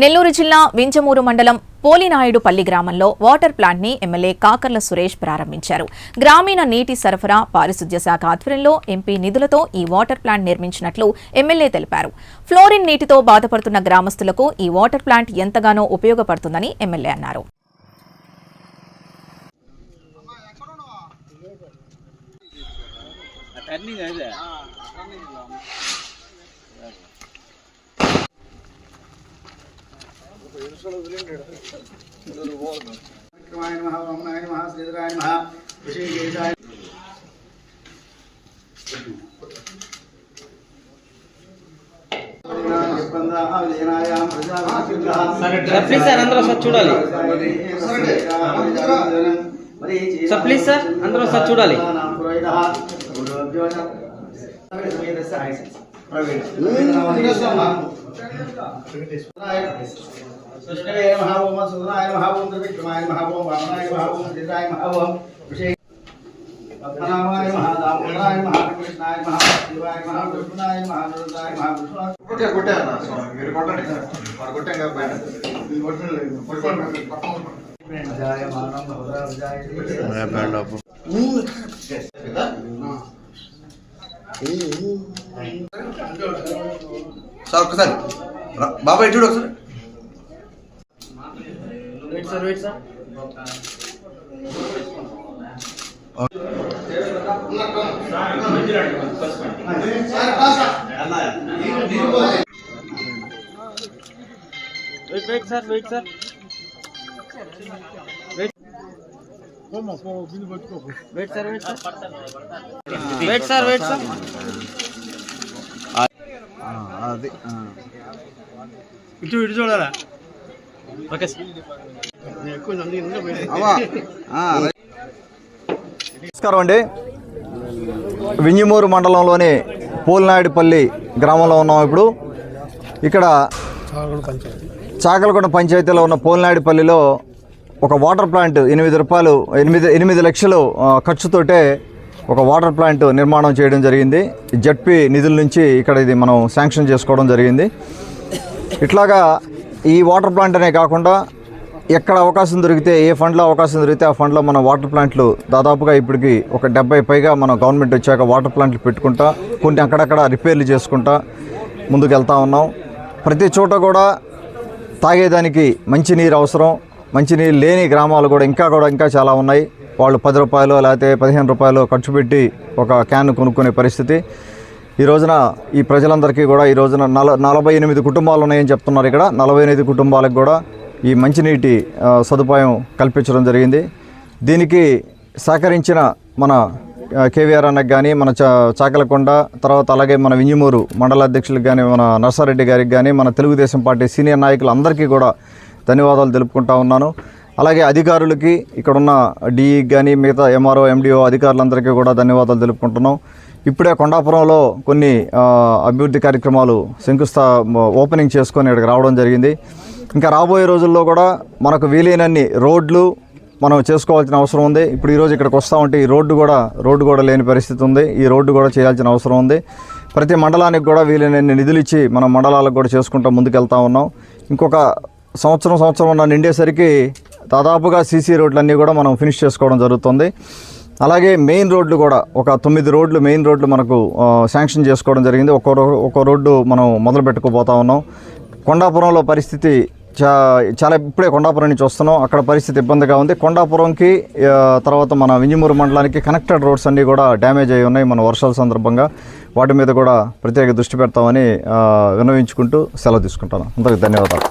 నెల్లూరు జిల్లా వింజమూరు మండలం పోలినాయుడుపల్లి గ్రామంలో వాటర్ ప్లాంట్ని ఎమ్మెల్యే కాకర్ల సురేష్ ప్రారంభించారు గ్రామీణ నీటి సరఫరా పారిశుద్ధ్య శాఖ ఆధ్వర్యంలో ఎంపీ నిధులతో ఈ వాటర్ ప్లాంట్ నిర్మించినట్లు ఎమ్మెల్యే తెలిపారు ఫ్లోరిన్ నీటితో బాధపడుతున్న గ్రామస్తులకు ఈ వాటర్ ప్లాంట్ ఎంతగానో ఉపయోగపడుతుందని ఎమ్మెల్యే అన్నారు టర్నింగ్ విక్రమాయ నమః వామనాయ నమః శ్రీధరాయ నమః ఋషికేశాయ ప్లీజ్ సార్ అందరూ ఒకసారి చూడాలి సార్ ప్లీజ్ సార్ అందరూ ఒకసారి చూడాలి. కృష్ణవే నమః సుధనాయ త్రివిక్రమాయ వామనాయ పద్మనాభాయ స్వామి మీరు కొట్టండి వాడు కొట్టాం కదా పైన ఇది సార్ ఒక్కసారి. బాబాయ్ చూడు ఒకసారి. Wait sir wait sir wait wait sir wait sir wait wait sir wait sir wait sir wait sir అది ఇటు ఇటు చూడాలా? ఓకే సార్ నమస్కారం అండి. వింజమూరు మండలంలోని పోలినాయుడుపల్లి గ్రామంలో ఉన్నాం ఇప్పుడు. ఇక్కడ చాకలకొండ పంచాయతీలో ఉన్న పోలినాయుడుపల్లిలో ఒక వాటర్ ప్లాంట్ ఎనిమిది రూపాయలు ఎనిమిది ఎనిమిది లక్షలు ఖర్చుతోటే ఒక వాటర్ ప్లాంట్ నిర్మాణం చేయడం జరిగింది. జడ్పీ నిధుల నుంచి ఇక్కడ ఇది మనం శాంక్షన్ చేసుకోవడం జరిగింది. ఇట్లాగా ఈ వాటర్ ప్లాంట్ అనే కాకుండా ఎక్కడ అవకాశం దొరికితే ఏ ఫండ్లో అవకాశం దొరికితే ఆ ఫండ్లో మన వాటర్ ప్లాంట్లు దాదాపుగా ఇప్పటికి ఒక డెబ్బై పైగా మన గవర్నమెంట్ వచ్చాక వాటర్ ప్లాంట్లు పెట్టుకుంటా కొన్ని అక్కడక్కడ రిపేర్లు చేసుకుంటా ముందుకు వెళ్తా ఉన్నాం. ప్రతి చోట కూడా తాగేదానికి మంచినీరు అవసరం. మంచినీరు లేని గ్రామాలు కూడా ఇంకా కూడా ఇంకా చాలా ఉన్నాయి. వాళ్ళు పది రూపాయలు లేకపోతే పదిహేను రూపాయలు ఖర్చు పెట్టి ఒక క్యాన్ కొనుక్కునే పరిస్థితి. ఈ రోజున ఈ ప్రజలందరికీ కూడా ఈ రోజున నల నలభై ఎనిమిది కుటుంబాలు ఉన్నాయని చెప్తున్నారు ఇక్కడ. నలభై ఎనిమిది కుటుంబాలకు కూడా ఈ మంచినీటి సదుపాయం కల్పించడం జరిగింది. దీనికి సహకరించిన మన కేవీఆర్ అన్నకు కానీ మన చా చాకలకొండ తర్వాత అలాగే మన వింజమూరు మండల అధ్యక్షులకు కానీ మన నర్సారెడ్డి గారికి కానీ మన తెలుగుదేశం పార్టీ సీనియర్ నాయకులందరికీ కూడా ధన్యవాదాలు తెలుపుకుంటా ఉన్నాను. అలాగే అధికారులకి ఇక్కడున్న డిఈ కానీ మిగతా ఎంఆర్ఓ ఎండిఓ అధికారులందరికీ కూడా ధన్యవాదాలు తెలుపుకుంటున్నాం. ఇప్పుడే కొండాపురంలో కొన్ని అభివృద్ధి కార్యక్రమాలు శంకుస్థా ఓపెనింగ్ చేసుకొని ఇక్కడికి రావడం జరిగింది. ఇంకా రాబోయే రోజుల్లో కూడా మనకు వీలైనన్ని రోడ్లు మనం చేసుకోవాల్సిన అవసరం ఉంది. ఇప్పుడు ఈరోజు ఇక్కడికి వస్తూ ఉంటే ఈ రోడ్డు కూడా రోడ్డు కూడా లేని పరిస్థితి ఉంది. ఈ రోడ్డు కూడా చేయాల్సిన అవసరం ఉంది. ప్రతి మండలానికి కూడా వీలైనన్ని నిధులు ఇచ్చి మనం మండలాలకు కూడా చేసుకుంటూ ముందుకెళ్తా ఉన్నాం. ఇంకొక సంవత్సరం సంవత్సరం ఉన్న నిండేసరికి దాదాపుగా సీసీ రోడ్లన్నీ కూడా మనం ఫినిష్ చేసుకోవడం జరుగుతుంది. అలాగే మెయిన్ రోడ్లు కూడా ఒక తొమ్మిది రోడ్లు మెయిన్ రోడ్లు మనకు శాంక్షన్ చేసుకోవడం జరిగింది. ఒక్కో రో- ఒక్కో రోడ్డు మనం మొదలుపెట్టుకోబోతా ఉన్నాం. కొండాపురంలో పరిస్థితి చా చాలా ఇప్పుడే కొండాపురం నుంచి వస్తున్నాం. అక్కడ పరిస్థితి ఇబ్బందిగా ఉంది. కొండాపురంకి తర్వాత మన వింజమూరు మండలానికి కనెక్టెడ్ రోడ్స్ అన్నీ కూడా డ్యామేజ్ అయి ఉన్నాయి మన వర్షాల సందర్భంగా. వాటి మీద కూడా ప్రత్యేక దృష్టి పెడతామని విన్నవించుకుంటూ సెలవు తీసుకుంటాను అందరికి ధన్యవాదాలు.